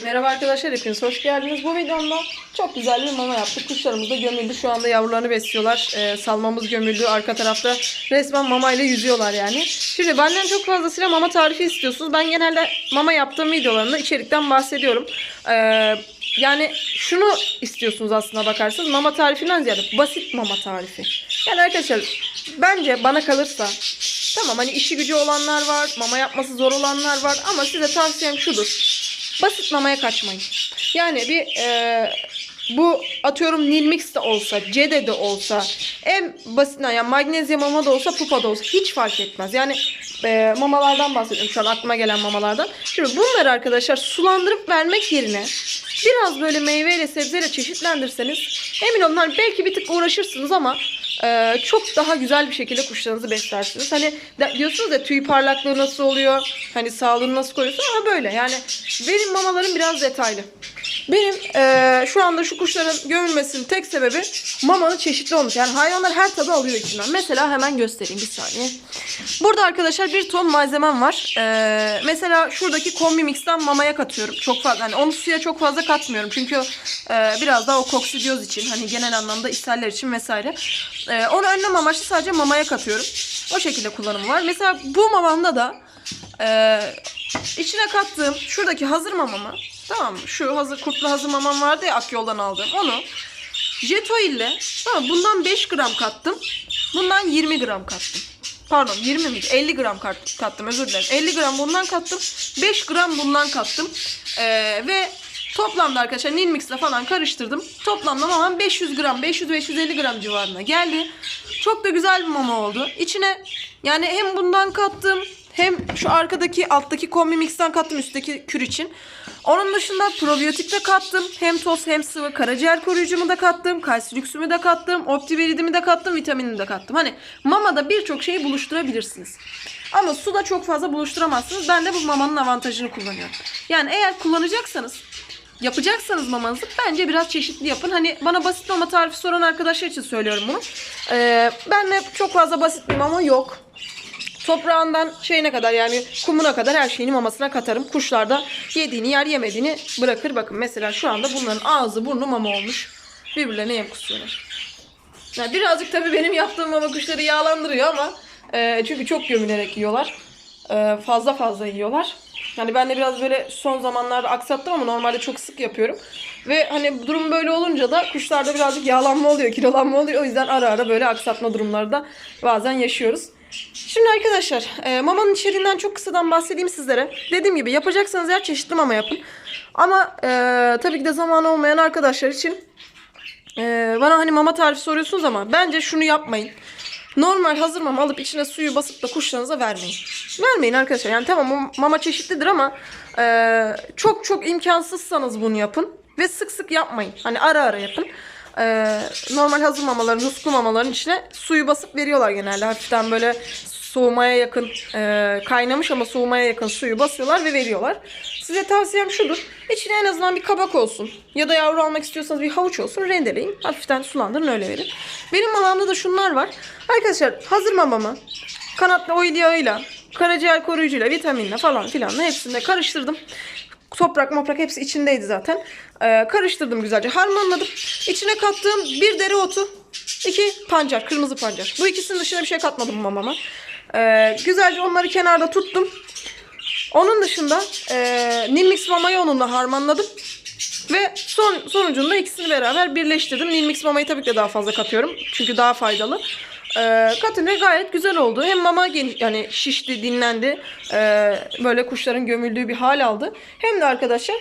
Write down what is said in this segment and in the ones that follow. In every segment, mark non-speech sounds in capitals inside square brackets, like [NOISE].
Merhaba arkadaşlar hepiniz hoş geldiniz. Bu videomda çok güzel bir mama yaptık. Kuşlarımız da gömüldü. Şu anda yavrularını besliyorlar. Ee, salmamız gömüldü. Arka tarafta resmen mama ile yüzüyorlar yani. Şimdi benden çok fazlasıyla mama tarifi istiyorsunuz. Ben genelde mama yaptığım videolarında içerikten bahsediyorum. Ee, yani şunu istiyorsunuz aslına bakarsanız. Mama tarifinden ziyade basit mama tarifi. Yani arkadaşlar bence bana kalırsa tamam hani işi gücü olanlar var. Mama yapması zor olanlar var. Ama size tavsiyem şudur. Basit mamaya kaçmayın. Yani bir e, bu atıyorum Nilmix de olsa, Cede de olsa, en basitinden yani magnezyum mama da olsa, pupa da olsa hiç fark etmez. Yani e, mamalardan bahsediyorum şu an aklıma gelen mamalardan. Şimdi bunları arkadaşlar sulandırıp vermek yerine biraz böyle meyveyle sebzeyle çeşitlendirseniz emin olun hani belki bir tık uğraşırsınız ama e, çok daha güzel bir şekilde kuşlarınızı beslersiniz. Hani de- diyorsunuz ya tüy parlaklığı nasıl oluyor? Hani sağlığını nasıl koruyorsun? Ama böyle yani benim mamalarım biraz detaylı. Benim e, şu anda şu kuşların gömülmesinin tek sebebi mamanın çeşitli olmuş. Yani hayvanlar her tadı alıyor içinden. Mesela hemen göstereyim bir saniye. Burada arkadaşlar bir ton malzemem var. E, mesela şuradaki kombi mixten mamaya katıyorum. Çok fazla. Hani onu suya çok fazla katmıyorum. Çünkü e, biraz daha o koksidiyoz için hani genel anlamda ishaller için vesaire. E, onu önlem amaçlı sadece mamaya katıyorum. O şekilde kullanımı var. Mesela bu mamamda da e, içine kattığım şuradaki hazır mamamı tamam? Şu hazır kurtlu hazır mamam vardı ya Akyol'dan aldığım onu Jeto ile tamam bundan 5 gram kattım. Bundan 20 gram kattım. Pardon 20 miydi? 50 gram kat- kattım özür dilerim. 50 gram bundan kattım. 5 gram bundan kattım. Ee, ve toplamda arkadaşlar Nilmix'le falan karıştırdım. Toplamda mamam 500 gram 500-550 gram civarına geldi. Çok da güzel bir mama oldu. İçine yani hem bundan kattım hem şu arkadaki alttaki kombi mixten kattım üstteki kür için. Onun dışında probiyotik de kattım. Hem toz hem sıvı karaciğer koruyucumu da kattım. Kalsilüksümü de kattım. Optiveridimi de kattım. Vitaminini de kattım. Hani mamada birçok şeyi buluşturabilirsiniz. Ama suda çok fazla buluşturamazsınız. Ben de bu mamanın avantajını kullanıyorum. Yani eğer kullanacaksanız yapacaksanız mamanızı bence biraz çeşitli yapın. Hani bana basit mama tarifi soran arkadaşlar için söylüyorum bunu. Ee, ben de çok fazla basit bir mama yok. Toprağından şeyine kadar yani kumuna kadar her şeyini mamasına katarım. Kuşlar da yediğini yer yemediğini bırakır. Bakın mesela şu anda bunların ağzı burnu mama olmuş. Birbirlerine yem kusuyorlar. Yani birazcık tabii benim yaptığım mama kuşları yağlandırıyor ama e, çünkü çok gömülerek yiyorlar. E, fazla fazla yiyorlar. Yani ben de biraz böyle son zamanlarda aksattım ama normalde çok sık yapıyorum. Ve hani durum böyle olunca da kuşlarda birazcık yağlanma oluyor, kilolanma oluyor. O yüzden ara ara böyle aksatma durumlarda bazen yaşıyoruz. Şimdi arkadaşlar e, mamanın içeriğinden çok kısadan bahsedeyim sizlere. Dediğim gibi yapacaksanız her çeşitli mama yapın. Ama e, tabii ki de zamanı olmayan arkadaşlar için e, bana hani mama tarifi soruyorsunuz ama bence şunu yapmayın. Normal hazır mama alıp içine suyu basıp da kuşlarınıza vermeyin. Vermeyin arkadaşlar. Yani tamam mama çeşitlidir ama e, çok çok imkansızsanız bunu yapın. Ve sık sık yapmayın. Hani ara ara yapın. E, normal hazır mamaların, nusklu mamaların içine suyu basıp veriyorlar genelde. Hafiften böyle soğumaya yakın, e, kaynamış ama soğumaya yakın suyu basıyorlar ve veriyorlar. Size tavsiyem şudur. İçine en azından bir kabak olsun. Ya da yavru almak istiyorsanız bir havuç olsun. Rendeleyin. Hafiften sulandırın öyle verin. Benim mamamda da şunlar var. Arkadaşlar hazır mamamı kanatlı oil yağıyla, karaciğer koruyucuyla, vitaminle falan filanla hepsini karıştırdım. Toprak moprak hepsi içindeydi zaten. Ee, karıştırdım güzelce. Harmanladım. İçine kattığım bir dereotu, iki pancar, kırmızı pancar. Bu ikisinin dışında bir şey katmadım mamama. Ee, güzelce onları kenarda tuttum. Onun dışında e, Nilmix mamayı onunla harmanladım. Ve son sonucunda ikisini beraber birleştirdim. Nilmix mamayı tabii ki de daha fazla katıyorum. Çünkü daha faydalı. Ee, katınca gayet güzel oldu. Hem mama geniş, yani şişti, dinlendi. Ee, böyle kuşların gömüldüğü bir hal aldı. Hem de arkadaşlar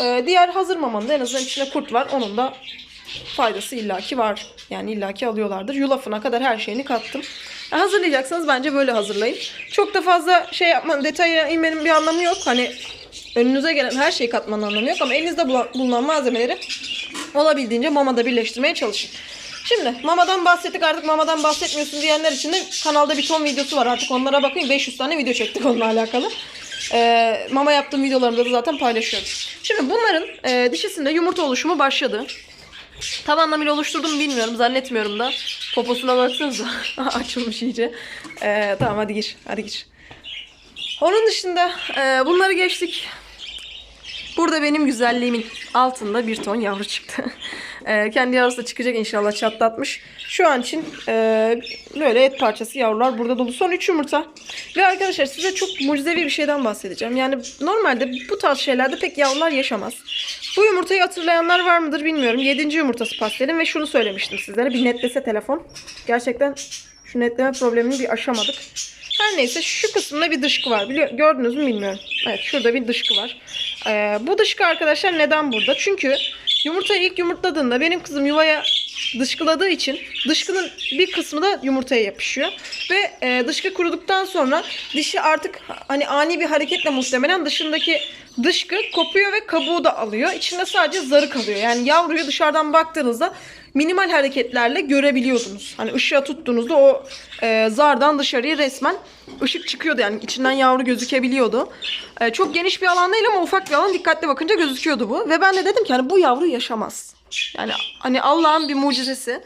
e, diğer hazır mamanın da en azından içinde kurt var. Onun da faydası illaki var. Yani illaki alıyorlardır. Yulafına kadar her şeyini kattım. Ya hazırlayacaksanız bence böyle hazırlayın. Çok da fazla şey yapma, detaya inmenin bir anlamı yok. Hani önünüze gelen her şeyi katmanın anlamı yok ama elinizde bulunan malzemeleri olabildiğince mamada birleştirmeye çalışın. Şimdi mamadan bahsettik artık mamadan bahsetmiyorsun diyenler için de kanalda bir ton videosu var artık onlara bakın 500 tane video çektik onunla alakalı. Ee, mama yaptığım videolarımda da zaten paylaşıyorum. Şimdi bunların e, dişisinde yumurta oluşumu başladı. Tam anlamıyla oluşturdum bilmiyorum. Zannetmiyorum da. Poposuna baksanıza. [LAUGHS] Açılmış iyice. Ee, tamam hadi gir. Hadi gir. Onun dışında e, bunları geçtik. Burada benim güzelliğimin altında bir ton yavru çıktı. [LAUGHS] Ee, kendi yavrusu da çıkacak inşallah çatlatmış. Şu an için e, böyle et parçası yavrular burada dolu. Son 3 yumurta. Ve arkadaşlar size çok mucizevi bir şeyden bahsedeceğim. Yani normalde bu tarz şeylerde pek yavrular yaşamaz. Bu yumurtayı hatırlayanlar var mıdır bilmiyorum. 7. yumurtası pastelin ve şunu söylemiştim sizlere. Bir netlese telefon. Gerçekten şu netleme problemini bir aşamadık. Her neyse şu kısımda bir dışkı var. Biliyor, gördünüz mü bilmiyorum. Evet şurada bir dışkı var. Ee, bu dışkı arkadaşlar neden burada? Çünkü yumurtayı ilk yumurtladığında benim kızım yuvaya dışkıladığı için dışkının bir kısmı da yumurtaya yapışıyor. Ve e, dışkı kuruduktan sonra dişi artık hani ani bir hareketle muhtemelen dışındaki dışkı kopuyor ve kabuğu da alıyor. İçinde sadece zarı kalıyor. Yani yavruyu dışarıdan baktığınızda minimal hareketlerle görebiliyordunuz. Hani ışığa tuttuğunuzda o e, zardan dışarıya resmen ışık çıkıyordu. Yani içinden yavru gözükebiliyordu. E, çok geniş bir alan değil ama ufak bir alan. Dikkatli bakınca gözüküyordu bu. Ve ben de dedim ki hani bu yavru yaşamaz. Yani hani Allah'ın bir mucizesi.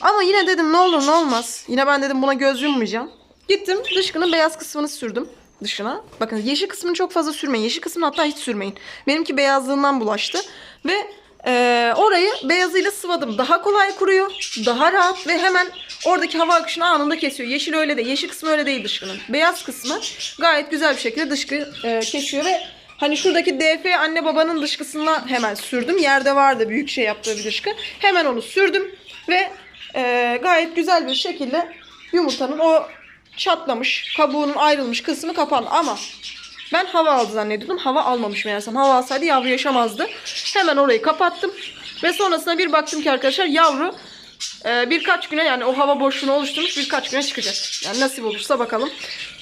Ama yine dedim ne olur ne olmaz. Yine ben dedim buna göz yummayacağım. Gittim dışkının beyaz kısmını sürdüm dışına. Bakın yeşil kısmını çok fazla sürmeyin. Yeşil kısmını hatta hiç sürmeyin. Benimki beyazlığından bulaştı. Ve ee, orayı beyazıyla sıvadım. Daha kolay kuruyor. Daha rahat ve hemen oradaki hava akışını anında kesiyor. Yeşil öyle de. Yeşil kısmı öyle değil dışkının. Beyaz kısmı gayet güzel bir şekilde dışkı e, kesiyor ve hani şuradaki DF anne babanın dışkısına hemen sürdüm. Yerde vardı büyük şey yaptığı bir dışkı. Hemen onu sürdüm ve e, gayet güzel bir şekilde yumurtanın o çatlamış, kabuğunun ayrılmış kısmı kapandı. Ama ben hava aldı zannediyordum. Hava almamış meğersem. Hava alsaydı yavru yaşamazdı. Hemen orayı kapattım. Ve sonrasında bir baktım ki arkadaşlar yavru e, birkaç güne yani o hava boşluğunu oluşturmuş birkaç güne çıkacak. Yani nasip olursa bakalım.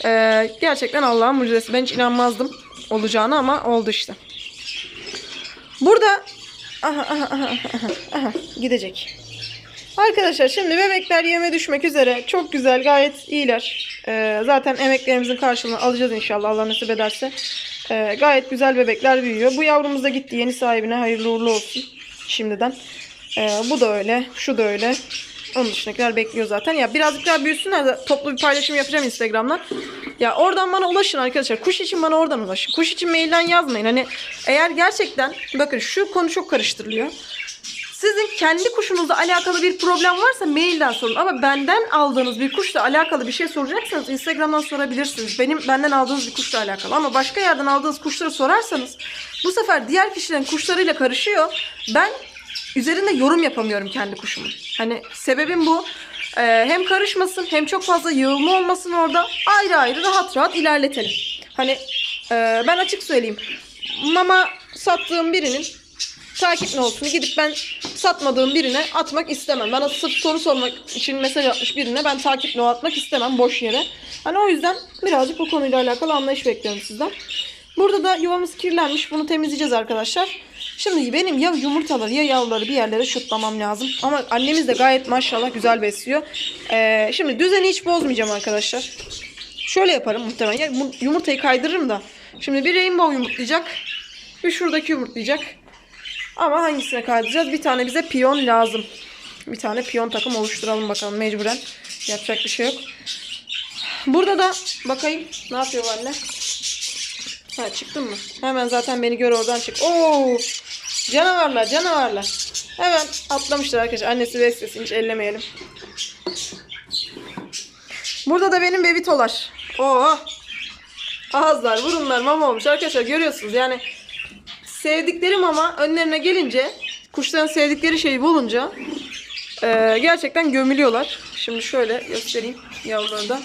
E, gerçekten Allah'ın mucizesi. Ben hiç inanmazdım olacağını ama oldu işte. Burada aha, aha, aha, aha, aha, gidecek. Arkadaşlar şimdi bebekler yeme düşmek üzere. Çok güzel gayet iyiler. Ee, zaten emeklerimizin karşılığını alacağız inşallah Allah nasip ederse. Ee, gayet güzel bebekler büyüyor. Bu yavrumuz da gitti yeni sahibine hayırlı uğurlu olsun şimdiden. Ee, bu da öyle şu da öyle. Onun dışındakiler bekliyor zaten. Ya birazcık daha büyüsünler de toplu bir paylaşım yapacağım Instagram'dan. Ya oradan bana ulaşın arkadaşlar. Kuş için bana oradan ulaşın. Kuş için mailden yazmayın. Hani eğer gerçekten bakın şu konu çok karıştırılıyor. Sizin kendi kuşunuzla alakalı bir problem varsa mailden sorun. Ama benden aldığınız bir kuşla alakalı bir şey soracaksanız Instagram'dan sorabilirsiniz. Benim benden aldığınız bir kuşla alakalı. Ama başka yerden aldığınız kuşları sorarsanız bu sefer diğer kişilerin kuşlarıyla karışıyor. Ben üzerinde yorum yapamıyorum kendi kuşumun. Hani sebebim bu. Ee, hem karışmasın hem çok fazla yığılma olmasın orada. Ayrı ayrı rahat rahat ilerletelim. Hani e, ben açık söyleyeyim. Mama sattığım birinin takip olsun gidip ben satmadığım birine atmak istemem. Bana sırf soru sormak için mesaj atmış birine ben takip no atmak istemem boş yere. Hani o yüzden birazcık bu konuyla alakalı anlayış bekliyorum sizden. Burada da yuvamız kirlenmiş. Bunu temizleyeceğiz arkadaşlar. Şimdi benim ya yumurtaları ya yavruları bir yerlere şutlamam lazım. Ama annemiz de gayet maşallah güzel besliyor. Ee, şimdi düzeni hiç bozmayacağım arkadaşlar. Şöyle yaparım muhtemelen. Yumurtayı kaydırırım da. Şimdi bir rainbow yumurtlayacak. Bir şuradaki yumurtlayacak. Ama hangisine kaydıracağız? Bir tane bize piyon lazım. Bir tane piyon takım oluşturalım bakalım mecburen. Yapacak bir şey yok. Burada da bakayım ne yapıyor anne? Ha çıktın mı? Hemen zaten beni gör oradan çık. Oo! Canavarlar canavarlar. Hemen atlamışlar arkadaşlar. Annesi beslesin hiç ellemeyelim. Burada da benim bebitolar. Oo! Ağızlar, burunlar mama olmuş. Arkadaşlar görüyorsunuz yani sevdiklerim ama önlerine gelince kuşların sevdikleri şeyi bulunca e, gerçekten gömülüyorlar. Şimdi şöyle göstereyim yavruları da.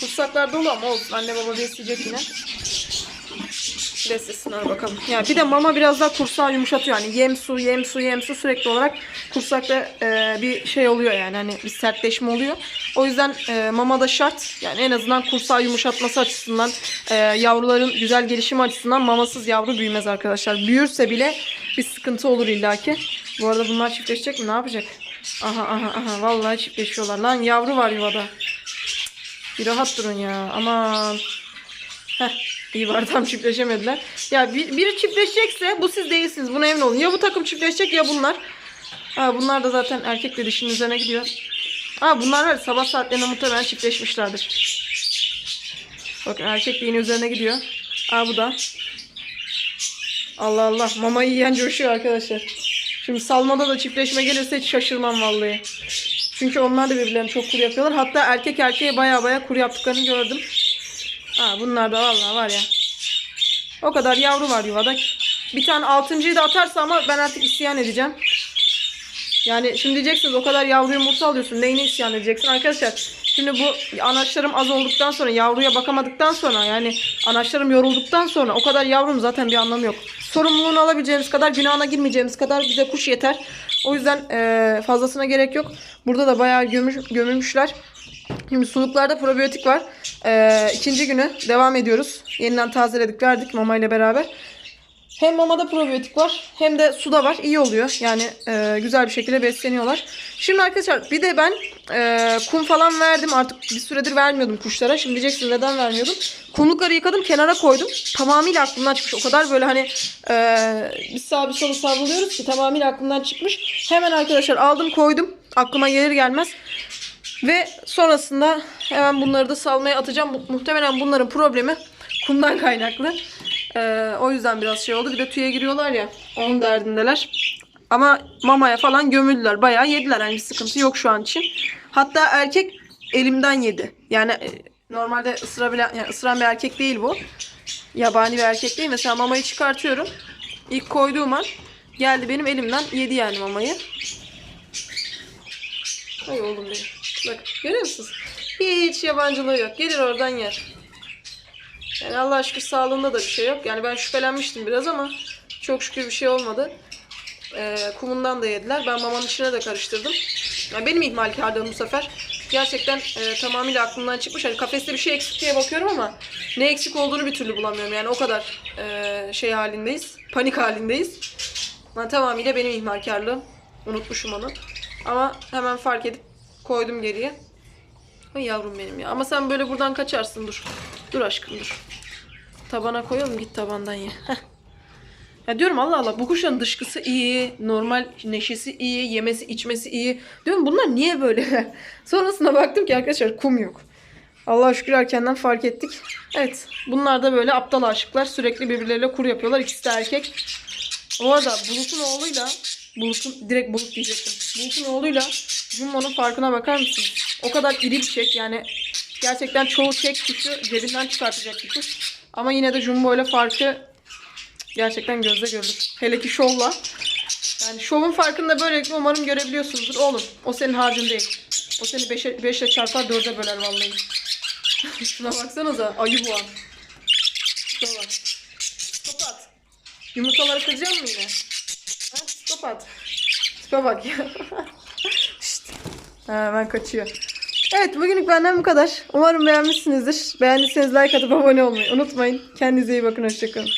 Kursaklar dolu ama olsun. Anne baba besleyecek yine. Beslesinler bakalım. Ya bir de mama biraz daha kursağı yumuşatıyor. Yani yem su, yem su, yem su sürekli olarak kursakta e, bir şey oluyor yani. Hani bir sertleşme oluyor. O yüzden e, mama da şart. Yani en azından kursağı yumuşatması açısından, e, yavruların güzel gelişimi açısından mamasız yavru büyümez arkadaşlar. Büyürse bile bir sıkıntı olur illaki. Bu arada bunlar çiftleşecek mi? Ne yapacak? Aha aha aha. Vallahi çiftleşiyorlar. Lan yavru var yuvada. Bir rahat durun ya. Aman. Heh. İyi var tam çiftleşemediler. Ya bir, biri çiftleşecekse bu siz değilsiniz. Buna emin olun. Ya bu takım çiftleşecek ya bunlar. Ha, bunlar da zaten erkekle dişinin üzerine gidiyor. Ha, bunlar var sabah saatlerinde muhtemelen çiftleşmişlerdir. Bakın erkek yine üzerine gidiyor. Ha bu da. Allah Allah. Mamayı yiyen coşuyor arkadaşlar. Şimdi salmada da çiftleşme gelirse hiç şaşırmam vallahi. Çünkü onlar da birbirlerini çok kuru yapıyorlar. Hatta erkek erkeğe baya baya kuru yaptıklarını gördüm. Ha, bunlar da vallahi var ya. O kadar yavru var yuvada. Bir tane altıncıyı da atarsa ama ben artık isyan edeceğim. Yani şimdi diyeceksiniz o kadar yavru yumurta alıyorsun. Neyine isyan edeceksin? Arkadaşlar şimdi bu anaçlarım az olduktan sonra yavruya bakamadıktan sonra yani anaçlarım yorulduktan sonra o kadar yavrum zaten bir anlamı yok. Sorumluluğunu alabileceğimiz kadar günahına girmeyeceğimiz kadar bize kuş yeter. O yüzden eee, fazlasına gerek yok. Burada da bayağı gömüş, gömülmüşler. Şimdi suluklarda probiyotik var. Ee, ikinci günü devam ediyoruz. Yeniden tazeledik verdik mama ile beraber. Hem mamada probiyotik var hem de suda var. İyi oluyor. Yani e, güzel bir şekilde besleniyorlar. Şimdi arkadaşlar bir de ben e, kum falan verdim. Artık bir süredir vermiyordum kuşlara. Şimdi diyeceksiniz neden vermiyordum. Kumlukları yıkadım kenara koydum. Tamamıyla aklımdan çıkmış. O kadar böyle hani e, bir sağa bir sola savruluyoruz ki tamamıyla aklımdan çıkmış. Hemen arkadaşlar aldım koydum. Aklıma gelir gelmez. Ve sonrasında hemen bunları da salmaya atacağım. Mu- Muhtemelen bunların problemi kumdan kaynaklı. Ee, o yüzden biraz şey oldu. Bir de tüye giriyorlar ya. Onun derdindeler. Ama mamaya falan gömüldüler. Bayağı yediler. Yani bir sıkıntı yok şu an için. Hatta erkek elimden yedi. Yani e, normalde ısırabilen, yani ısıran bir erkek değil bu. Yabani bir erkek değil. Mesela mamayı çıkartıyorum. İlk koyduğum an geldi benim elimden yedi yani mamayı. Ay oğlum benim. Bak görüyor musunuz? Hiç yabancılığı yok. Gelir oradan yer. Yani Allah şükür sağlığında da bir şey yok. Yani ben şüphelenmiştim biraz ama çok şükür bir şey olmadı. Ee, kumundan da yediler. Ben mamanın içine de karıştırdım. Yani benim ihmalkarlığım bu sefer. Gerçekten e, tamamıyla aklımdan çıkmış. Hani kafeste bir şey eksik diye bakıyorum ama ne eksik olduğunu bir türlü bulamıyorum. Yani o kadar e, şey halindeyiz. Panik halindeyiz. Yani tamamıyla benim ihmalkarlığım. Unutmuşum onu. Ama hemen fark edip koydum geriye. Ay yavrum benim ya. Ama sen böyle buradan kaçarsın dur. Dur aşkım dur. Tabana koyalım git tabandan ye. Ya diyorum Allah Allah bu kuşların dışkısı iyi, normal neşesi iyi, yemesi içmesi iyi. Diyorum bunlar niye böyle? [LAUGHS] Sonrasında baktım ki arkadaşlar kum yok. Allah'a şükür erkenden fark ettik. Evet bunlar da böyle aptal aşıklar sürekli birbirleriyle kur yapıyorlar. İkisi de erkek. O arada Bulut'un oğluyla Bulut'un direkt Bulut diyecektim. Bulut'un oğluyla Jumbo'nun farkına bakar mısınız? O kadar iri bir çek yani gerçekten çoğu çek kuşu cebinden çıkartacak bir kuş. Ama yine de Jumbo ile farkı gerçekten gözle görülür. Hele ki şovla. Yani şovun farkını da böylelikle umarım görebiliyorsunuzdur. Oğlum o senin harcın değil. O seni 5'e 5 ile çarpar 4'e böler vallahi. [LAUGHS] Şuna baksanıza ayı bu an. Şuna bak. Kapat. Yumurtaları kıracak mı yine? Ha? Stop at. Tipe bak ya. Ben kaçıyor. Evet bugünlük benden bu kadar. Umarım beğenmişsinizdir. Beğendiyseniz like atıp abone olmayı unutmayın. Kendinize iyi bakın. Hoşçakalın.